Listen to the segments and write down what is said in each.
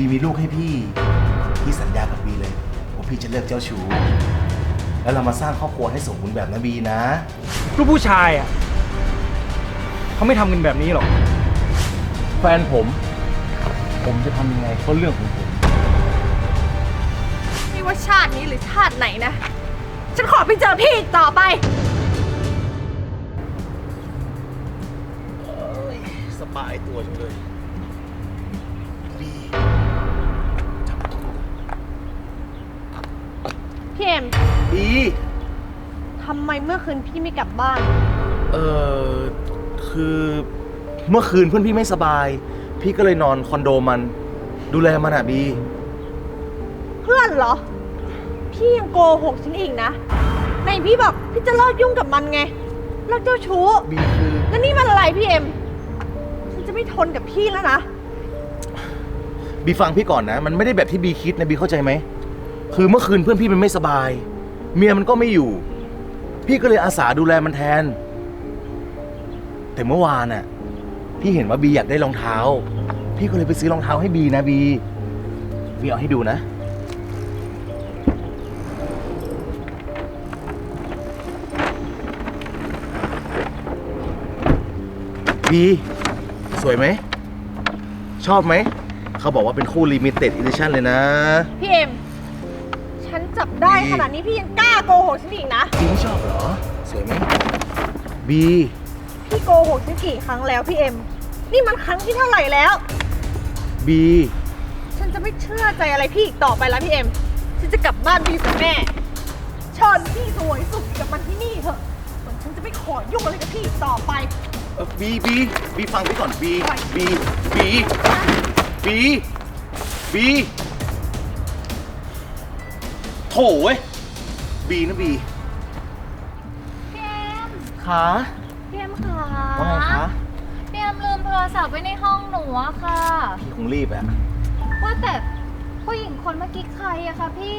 บีมีลูกให้พี่ พี่สัญญากับบีเลยว่าพี่จะเลิกเจ้าชู้ แล้วเรามาสร้างครอบครัวให้สมบูรณ์แบบนะบีนะ ลูกผู้ชายอะเขาไม่ทำกันแบบนี้หรอก แฟนผม ผมจะทำยังไงก็เรื่องของผม ไม่ว่าชาตินี้หรือชาติไหนนะ ฉันขอไปเจอพี่อีกต่อไป สบายตัวจังเลย บีทำไมเมื่อคืนพี่ไม่กลับบ้าน เออคือเมื่อคืนเพื่อนพี่ไม่สบาย พี่ก็เลยนอนคอนโดมัน ดูแลมันอะบี เพื่อนเหรอ พี่ยังโกหกฉันอีกนะในพี่บอกพี่จะเลิกยุ่งกับมันไงเลิกเจ้าชู้บีคือแล้วนี่มันอะไรพี่เอ็มฉันจะไม่ทนกับพี่แล้วนะ บีฟังพี่ก่อนนะ มันไม่ได้แบบที่บีคิดนะบีเข้าใจไหม คือเมื่อคืนเพื่อนพี่มันไม่สบาย เมียมันก็ไม่อยู่ พี่ก็เลยอาสาดูแลมันแทน แต่เมื่อวานน่ะ พี่เห็นว่าบีอยากได้รองเท้า พี่ก็เลยไปซื้อรองเท้าให้บีนะบีบีเอาให้ดูนะ บีสวยไหม ชอบไหม เขาบอกว่าเป็นคู่ลิมิเต็ดอีดิชั่นเลยนะ พี่เอ็ม จับได้นี่ขนาดนี้พี่ยังกล้าโกหกฉันอีกนะบีไม่ชอบเหรอ สวยไหมบีพี่โกหกฉันกี่ครั้งแล้วพี่เอ็ม นี่มันครั้งที่เท่าไหร่แล้ว บีฉันจะไม่เชื่อใจอะไรพี่อีกต่อไปแล้วพี่เอ็ม ฉันจะกลับบ้านพี่กับแม่เชิญพี่สวยสุขกับมันที่นี่เถอะส่วนฉันจะไม่ขอยุ่งอะไรกับพี่อีกต่อไปเอ่อบีบีบีฟังพี่ก่อนบีบีบีบีบีโถ เว้ย บีนะบี พี่เอ็มขาพี่เอ็มค่ะว่าไงคะพี่เอ็มลืมโทรศัพท์ไว้ในห้องหนูอะค่ะ พี่คงรีบอะว่าแต่ผู้หญิงคนเมื่อกี้ใครอะคะพี่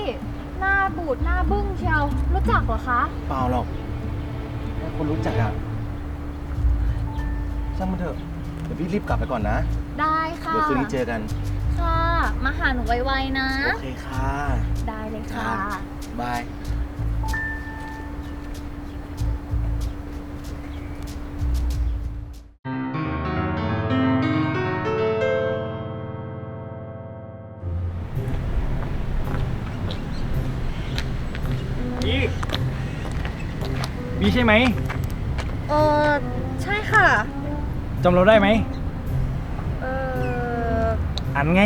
หน้าบูดหน้าบึ้งเชียว รู้จักเหรอคะ เปล่าหรอกแค่คนรู้จักอะช่างมันเถอะ เดี๋ยวพี่รีบกลับไปก่อนนะ ได้ค่ะ เดี๋ยวคืนนี้เจอกัน ค่ะ มาหาหนูไวๆนะ โอเคค่ะ ได้เลยค่ะ บายบีบีใช่ไหมเออใช่ค่ะ จำเราได้ไหม เออ อันไง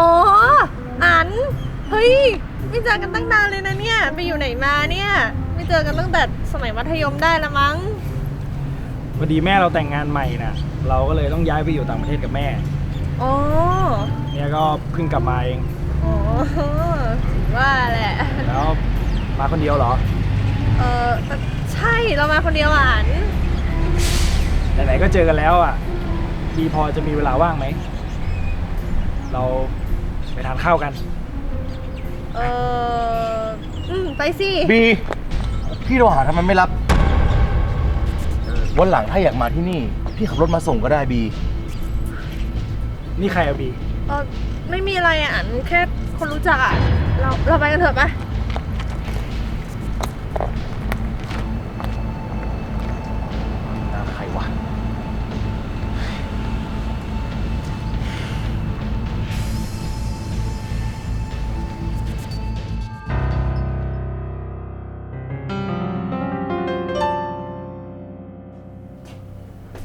อ๋อ อัน เฮ้ย ไม่เจอกันตั้งนานเลยนะเนี่ย ไปอยู่ไหนมาเนี่ย ไม่เจอกันตั้งแต่สมัยมัธยมได้ละมั้ง พอดีแม่เราแต่งงานใหม่นะเราก็เลยต้องย้ายไปอยู่ต่างประเทศกับแม่ อ๋อ เนี่ยก็เพิ่งกลับมาเอง อ๋อถึงว่าแหละ แล้วมาคนเดียวเหรอ เออใช่ เรามาคนเดียวอะอัน ไหนๆก็เจอกันแล้วอะบีพอจะมีเวลาว่างไหม เราไป ทานข้าวกัน เอออืมไปสิ บี พี่โทรหาทำไมไม่รับ วันหลังถ้าอยากมาที่นี่ พี่ขับรถมาส่งก็ได้บี นี่ใครอะบี เออไม่มีอะไรอะอันแค่คนรู้จักอะ เราเราไปกันเถอะปะนะ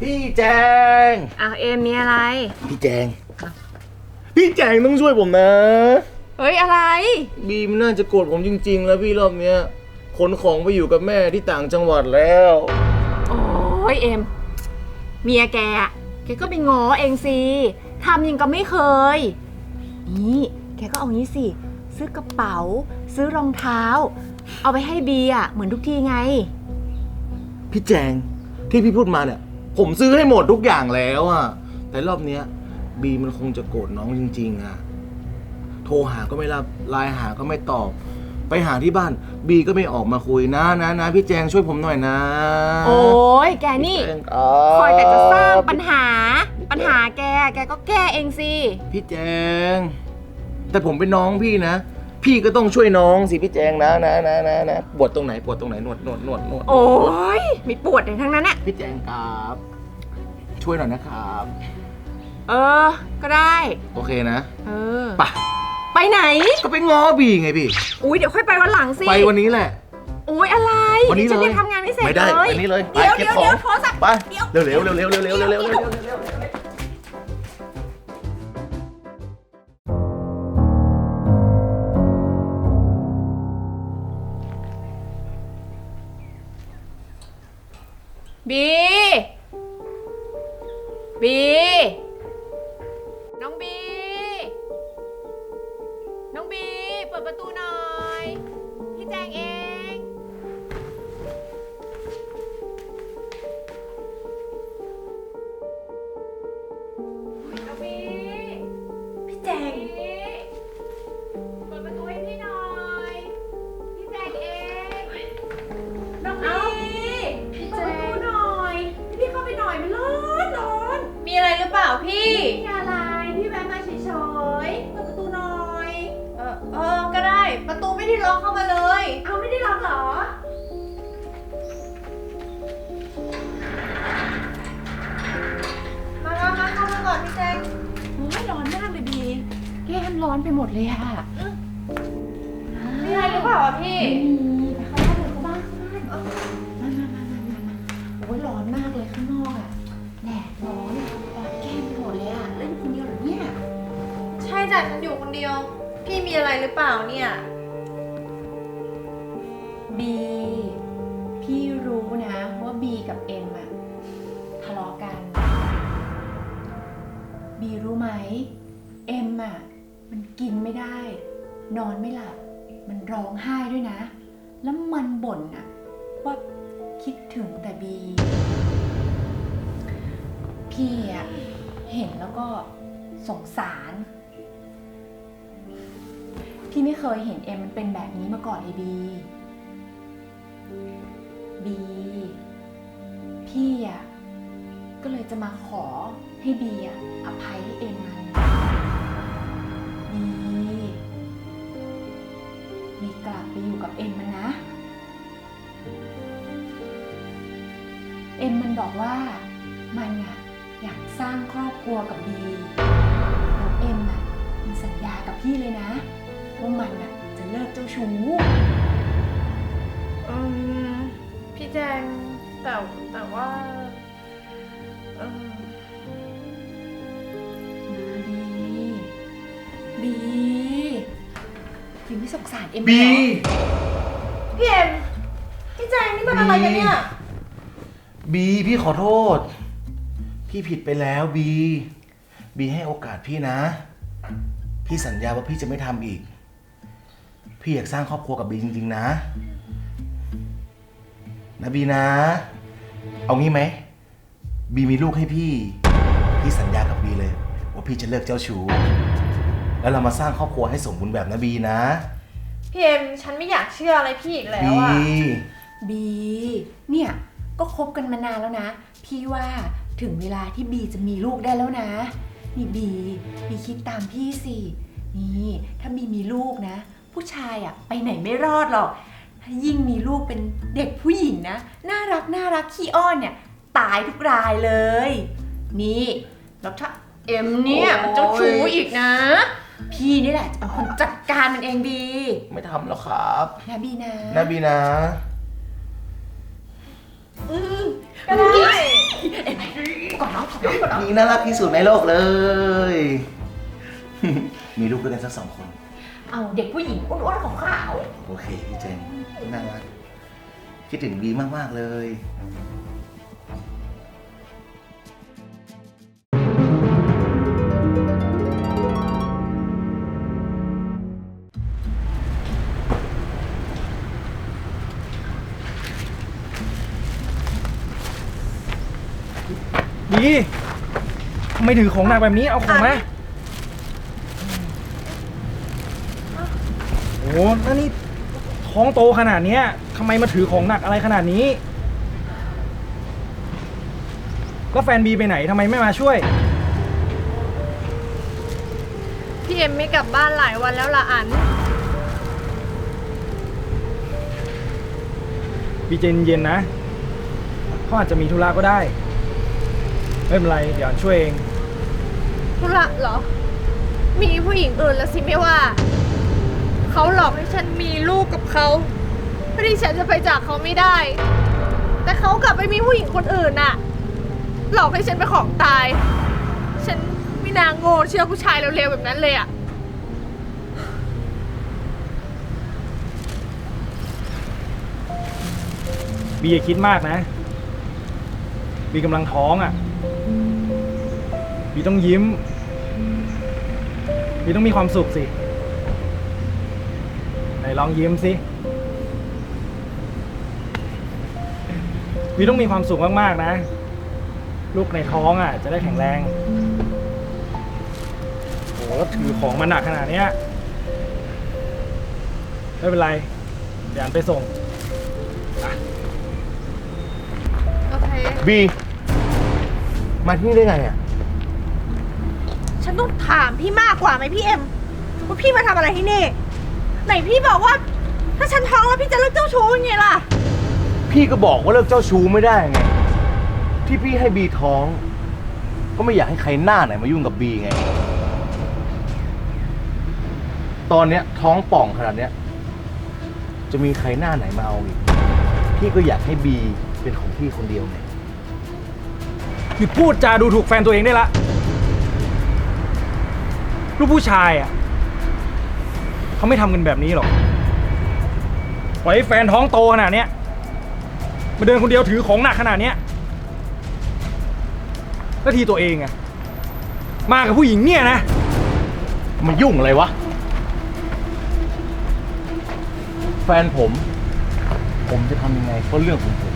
พี่แจง อ้าวเอมมีอะไร พี่แจง พี่แจงต้องช่วยผมนะ เฮ้ยอะไร บีมน่าจะโกรธผมจริง ๆ แล้วพี่รอบเนี้ยขนของไปอยู่กับแม่ที่ต่างจังหวัดแล้ว โอ้ยเอ็มเมียแกอะแกก็ไปง้อเองสิทำยังก็ไม่เคย นี่แกก็เอางี้สิ ซื้อกระเป๋า ซื้อรองเท้า เอาไปให้บีอะเหมือนทุกทีไง พี่แจงที่พี่พูดมาเนี่ย ผมซื้อให้หมดทุกอย่างแล้วอะแต่รอบเนี้ย บีมันคงจะโกรธน้องจริง ๆอะโทรหาก็ไม่รับไลน์หาก็ไม่ตอบ ไปหาที่บ้าน บีก็ไม่ออกมาคุยนะนะนะพี่แจงช่วยผมหน่อยนะโอ้ยแกนี่พี่แจงครับคอยแต่จะสร้างปัญหาปัญปัญหาแก แกก็แก้เองสิ พี่แจง แต่ผมเป็นน้องพี่นะ พี่ก็ต้องช่วยน้องสิพี่แจงนะนะนะนะนะปวดตรงไหนปวดตรงไหนนวดนวดนวดนวดโอ้ยมีปวดอย่างทั้งนั้นอะพี่แจงครับ ช่วยหน่อยนะครับ เออ ก็ได้ โอเคนะเออ ไปะไปไหน ก็ไปง้อบีไงพี่ อุ้ยเดี๋ยวค่อยไปวันหลังสิ ไปวันนี้แหละโอ้ยอะไรวันนี้ฉันเลย ยังทำงานไม่เสร็จไม่ได้เลย วันนี้เลยไปเดี๋ยวเก็บเดี๋ยวของเดี๋ยวโทรศัพท์ไปเดี๋ยว เร็วเร็วเร็วเร็วเร็วเร็วเร็วเร็วเร็วเร็ว Bien. อะไรหรือเปล่าพี่มีอะไรพี่แวะมาเฉยๆเปิดประตูหน่อย เออเออก็ได้ ประตูไม่ได้ล็อกเข้ามาเลย เอาไม่ได้ล็อกเหรอ มามามาเข้ามาก่อนพี่แจงโอ้ยร้อนมากเลยบีแก้มร้อนไปหมดเลยอะมีอะไรหรือเปล่าอะพี่ไม่ จ้ะฉันอยู่คนเดียว พี่มีอะไรหรือเปล่าเนี่ย บี พี่รู้นะ ว่าบีกับเอ็มอะทะเลาะกัน บีรู้ไหม เอ็มอะมันกินไม่ได้ นอนไม่หลับ มันร้องไห้ด้วยนะ แล้วมันบ่นอะว่าคิดถึงแต่บี พี่อะเห็นแล้วก็สงสาร พี่ไม่เคยเห็นเอ็มมันเป็นแบบนี้มาก่อนเลยบี บี พี่อะก็เลยจะมาขอให้บีอะอภัยให้เอ็มมันบีบีกลับไปอยู่กับเอ็มมันนะ เอ็มมันบอกว่ามันอะอยากสร้างครอบครัวกับบีแล้วเอ็มอะมันสัญญากับพี่เลยนะ ว่ามันอะจะเลิกเจ้าชู้อืมพี่แจงแต่แต่ว่าเออนะบีบีบีไม่สงสารเอ็มบีเหรอพี่เอ็มพี่แจงนี่มันอะไรกันเนี่ย บีพี่ขอโทษ พี่ผิดไปแล้วบีบีให้โอกาสพี่นะ พี่สัญญาว่าพี่จะไม่ทำอีก พี่อยากสร้างครอบครัวกับบีจริง ๆ นะ นะบีนะ เอางี้ไหม บีมีลูกให้พี่ พี่สัญญากับบีเลย ว่าพี่จะเลิกเจ้าชู้ แล้วเรามาสร้างครอบครัวให้สมบูรณ์แบบนะบีนะ พี่เอ็มฉันไม่อยากเชื่ออะไรพี่อีกแล้วบีอะบีเนี่ยก็คบกันมานานแล้วนะ พี่ว่าถึงเวลาที่บีจะมีลูกได้แล้วนะ นี่บีบีคิดตามพี่สินี่ถ้าบีมีลูกนะ ผู้ชายอะไปไหนไม่รอดหรอกถ้ายิ่งมีลูกเป็นเด็กผู้หญิงนะ น่ารักน่ารักขี้อ้อนเนี่ย ตายทุกรายเลย นี่ แล้วถ้าเอ็มเนี่ยมันเจ้าชู้อีกนะ พี่นี่แหละจะเป็นคนจัดการมันเองบีไม่ทำแล้วครับนะบีนะนะบีนะก็ได้ก่อนน้องก่อนน้องก่อนน้องบีน่ารักที่สุดในโลกเลย มีลูกด้วยกันสักสองคน เอาเด็กผู้หญิงอ้วนๆขาวโอเคพี่เจนน่ารักคิดถึงบีมาก ๆ เลยบีทำไมถือของหนักแบบนี้ เอาของมา โอ้โหนั่นนี่ท้องโตขนาดเนี้ยทำไมมาถือของหนักอะไรขนาดนี้ แล้วแฟนบีไปไหนทำไมไม่มาช่วยๆพี่เอ็มไม่กลับบ้านหลายวันแล้วล่ะอัน บีใจเย็นๆนะเขาอาจจะมีธุระก็ได้ ไม่เป็นไร เดี๋ยวอันช่วยเอง ธุระเหรอ มีผู้หญิงอื่นแล้วสิไม่ว่า เขาหลอกให้ฉันมีลูกกับเขาเพื่อที่ฉันจะไปจากเขาไม่ได้ แต่เขากลับไปมีผู้หญิงคนอื่นน่ะ หลอกให้ฉันเป็นของตาย ฉันไม่นางโง่เชื่อผู้ชายเร็วๆแบบนั้นเลยอะบีอย่าคิดมากนะบีกำลังท้องอะบีต้องยิ้มบีต้องมีความสุขสิ นลองยิ้มสิบีต้องมีความสุขมากๆนะ ลูกในท้องอะ จะได้แข็งแรงโอ้โหแล้วถือของมันหนักขนาดเนี้ยไม่เป็นไร เดี๋ยวอันไปส่ง โอเค บี มาที่นี่ได้ไงอะ ฉันต้องถามพี่มากกว่าไหมพี่เอ็มว่าพี่มาทำอะไรที่นี่ ไหนพี่บอกว่า ถ้าฉันท้องแล้วพี่จะเลิกเจ้าชู้ยังไงล่ะ พี่ก็บอกว่าเลิกเจ้าชู้ไม่ได้ไง ที่พี่ให้บีท้อง ก็ไม่อยากให้ใครหน้าไหนมายุ่งกับบีไง ตอนเนี้ยท้องป่องขนาดเนี้ย จะมีใครหน้าไหนมาเอาอีก พี่ก็อยากให้บีเป็นของพี่คนเดียวไง หยุดพูดจาดูถูกแฟนตัวเองได้ละ ลูกผู้ชายอะ เขาไม่ทำกันแบบนี้หรอกปล่อยให้แฟนท้องโตขนาดเนี้ยมาเดินคนเดียวถือของหนักขนาดเนี้ยแล้วทีตัวเองอะมากับผู้หญิงเนี่ยนะมายุ่งอะไรวะ แฟนผม ผมจะทำยังไงก็เรื่องของผม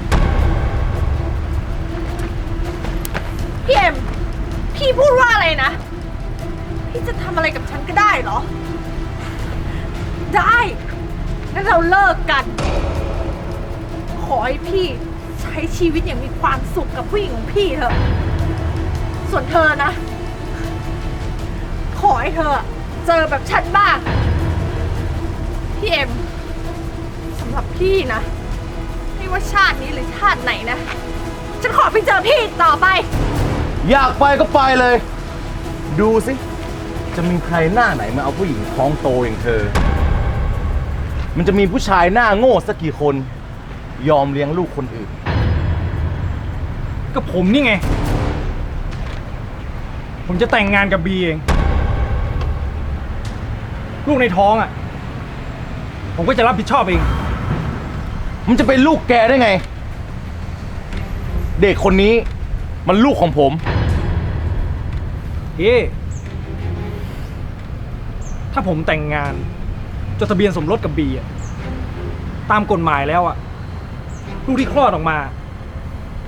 พี่เอ็ม พี่พูดว่าอะไรนะ พี่จะทำอะไรกับฉันก็ได้เหรอ ได้งั้นเราเลิกกัน ขอให้พี่ใช้ชีวิตอย่างมีความสุขกับผู้หญิงของพี่เถอะ ส่วนเธอนะ ขอให้เธอเจอแบบฉันบ้าง พี่เอ็มสำหรับพี่นะ ไม่ว่าชาตินี้หรือชาติไหนนะ ฉันขอไปเจอพี่อีกต่อไป อยากไปก็ไปเลย ดูสิ จะมีใครหน้าไหนมาเอาผู้หญิงท้องโตอย่างเธอ มันจะมีผู้ชายหน้าโง่สักกี่คน ยอมเลี้ยงลูกคนอื่น ก็ผมนี่ไง ผมจะแต่งงานกับบีเอง ลูกในท้องอะ ผมก็จะรับผิดชอบเอง มันจะเป็นลูกแกได้ไง เด็กคนนี้มันลูกของผมเฮ้ถ้าผมแต่งงาน จดทะเบียนสมรสกับบีอะตามกฎหมายแล้วอะลูกที่คลอดออกมา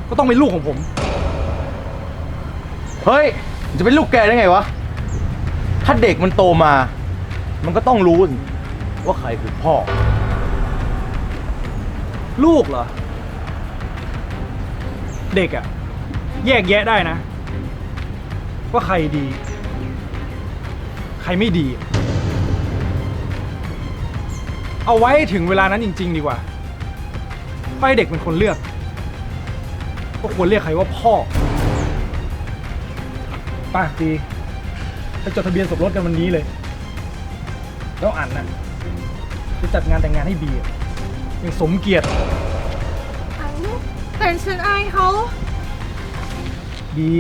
ก็ต้องเป็นลูกของผม เฮ้ยมันจะเป็นลูกแกได้ไงวะ ถ้าเด็กมันโตมา มันก็ต้องรู้สิว่าใครคือพ่อ ลูกเหรอ เด็กอะแยกแยะได้นะ ว่าใครดี ใครไม่ดี เอาไว้ถึงเวลานั้นจริง ๆ ดีกว่าไม่ให้เด็กเป็นคนเลือก ก็ควรเรียกใครว่าพ่อไป้าดีไปจดทะเบียนสมรสกันวันนี้เลย แล้วอันน่ะจะจัดงานแต่งงานให้บีอะอย่างสมเกียรติแต่ฉันอายเขาบี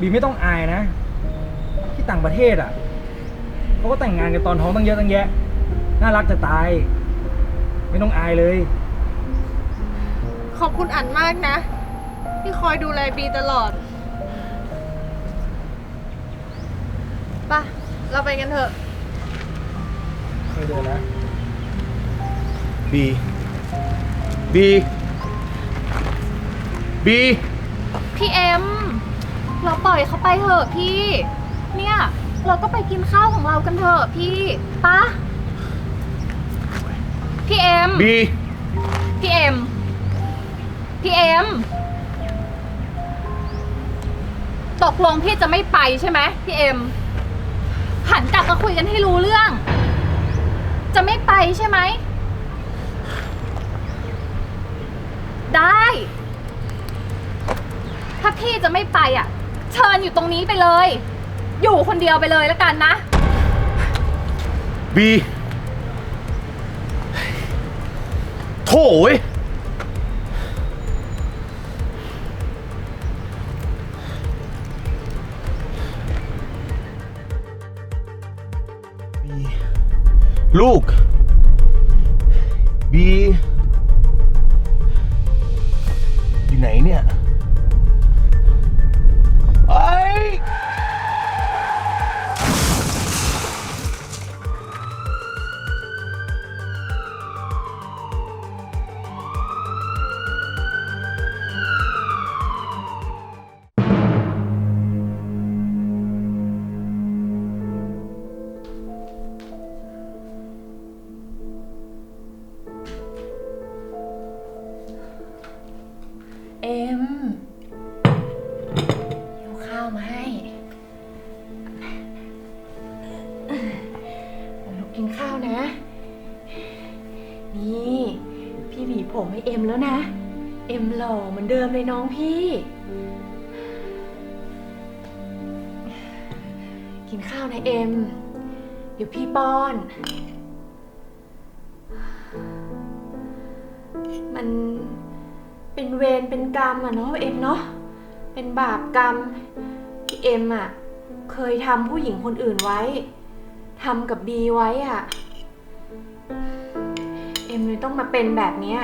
บีไม่ต้องอายนะ ที่ต่างประเทศอะเขาก็แต่งงานกันตอนท้องตั้งเยอะตั้งแยะ น่ารักจะตาย ไม่ต้องอายเลย ขอบคุณอันมากนะ ที่คอยดูแลบีตลอดไป่ะ เราไปกันเถอะ เคยเดินนะบีบีบีพี่เอ็ม เราปล่อยเขาไปเถอะพี่ เนี่ย เราก็ไปกินข้าวของเรากันเถอะพี่ปะ พี่เอ็ม บีพี่เอ็ม พี่เอ็ม ตกลงพี่จะไม่ไปใช่ไหมพี่เอ็ม หันากจะคุยกันให้รู้เรื่อง จะไม่ไปใช่ไหม ได้ ถ้าพี่จะไม่ไปอะ เชิญอยู่ตรงนี้ไปเลย อยู่คนเดียวไปเลยแล้วกันนะ บี โถ่เว้ยบีลูกบี เหมือนเลยน้องพี่ กินข้าวนะเอ็ม เดี๋ยวพี่ป้อน มันเป็นเวรเป็นกรรมอะเนาะเอ็มเนาะ เป็นบาปกรรมที่เอ็มอะเคยทำผู้หญิงคนอื่นไว้ทำกับบีไว้อะเอ็มเลยต้องมาเป็นแบบนี้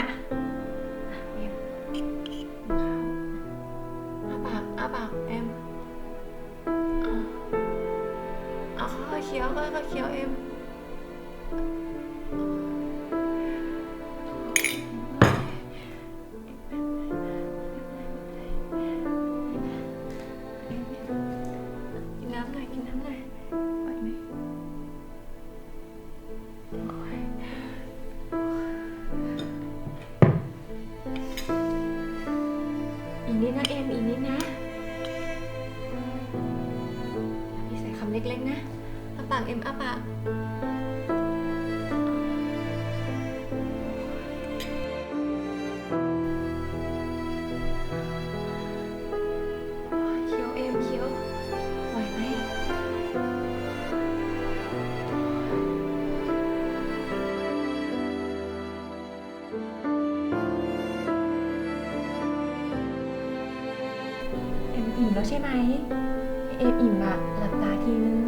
เอ็มอิ่มอะหลับตาทีนึง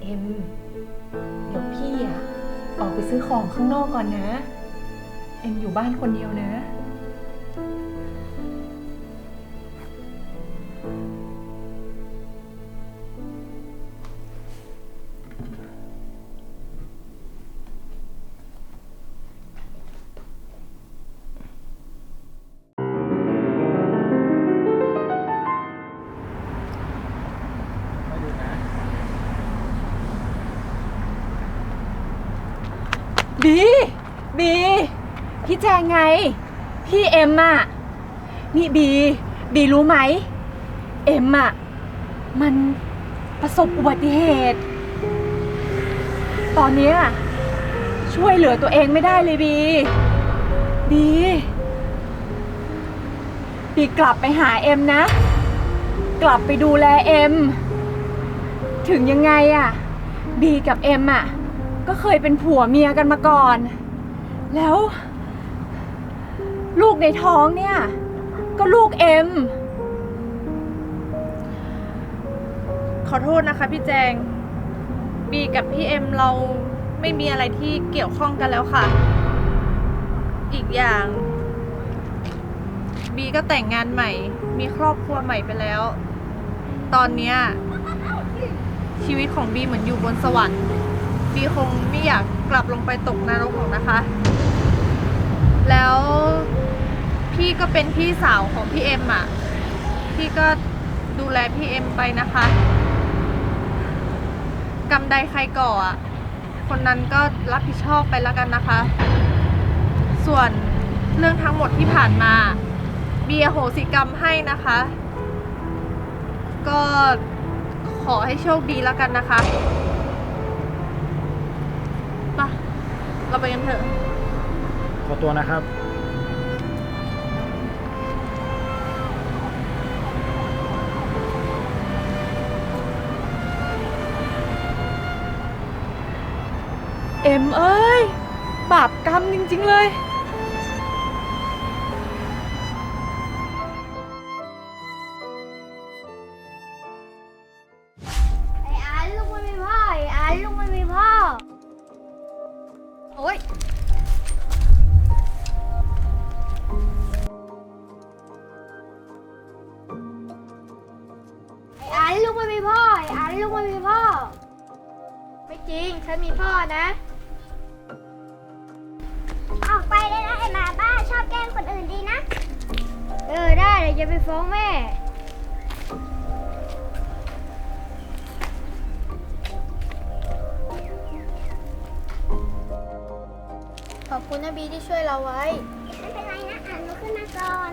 เอ็ม เดี๋ยวพี่อะออกไปซื้อของข้างนอกก่อนนะ เอ็มอยู่บ้านคนเดียวนะ บี บี พี่แจงไง พี่เอ็มอะนี่บี บีรู้ไหม เอ็มอะมันประสบอุบัติเหตุ ตอนเนี้ยช่วยเหลือตัวเองไม่ได้เลยบี บี บีกลับไปหาเอ็มนะ กลับไปดูแลเอ็ม ถึงยังไงอะบีกับเอ็มอะ ก็เคยเป็นผัวเมียกันมาก่อน แล้ว ลูกในท้องเนี่ย ก็ลูกเอ็ม ขอโทษนะคะพี่แจง บีกับพี่เอ็มเราไม่มีอะไรที่เกี่ยวข้องกันแล้วค่ะ อีกอย่าง บีก็แต่งงานใหม่ มีครอบครัวใหม่ไปแล้ว ตอนเนี้ยชีวิตของบีเหมือนอยู่บนสวรรค์ บีคงไม่อยากกลับลงไปตกนรกหรอกนะคะ แล้วพี่ก็เป็นพี่สาวของพี่เอ็มอะ พี่ก็ดูแลพี่เอ็มไปนะคะกรรมใดใครก่ออะ คนนั้นก็รับผิดชอบไปแล้วกันนะคะ ส่วนเรื่องทั้งหมดที่ผ่านมา เบียโหสิกรรมให้นะคะ ก็ขอให้โชคดีแล้วกันนะคะ เราไปกันเถอะ ขอตัวนะครับ เอ็มเอ้ย บาปกรรมจริง ๆ เลย กไม่มีพ่อไอ้อันลูกไม่มีพ่อ ไม่จริงฉันมีพ่อนะออกไปได้แล้วไอ้หมาบ้าชอบแกล้งคนอื่นดีนะ เออได้เดี๋ยวจะไปฟ้องแม่ ขอบคุณนะบีที่ช่วยเราไว้ ไม่เป็นไรนะอ่านมาขึ้นมาก่อน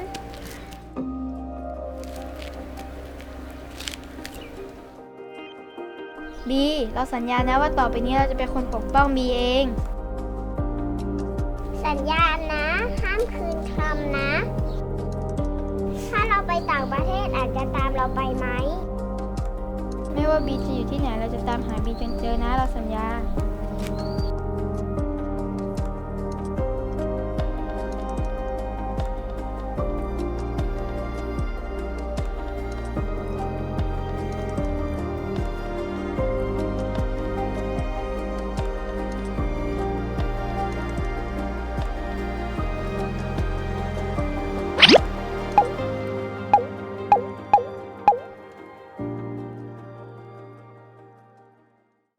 บีเราสัญญานะว่าต่อไปนี้เราจะเป็นคนปกป้องบีเอง สัญญาณนะ ห้ามคืนคำนะ ถ้าเราไปต่างประเทศอาจจะตามเราไปไหม ไม่ว่าบีจะอยู่ที่ไหนเราจะตามหาบีจนเจอนะ เราสัญญา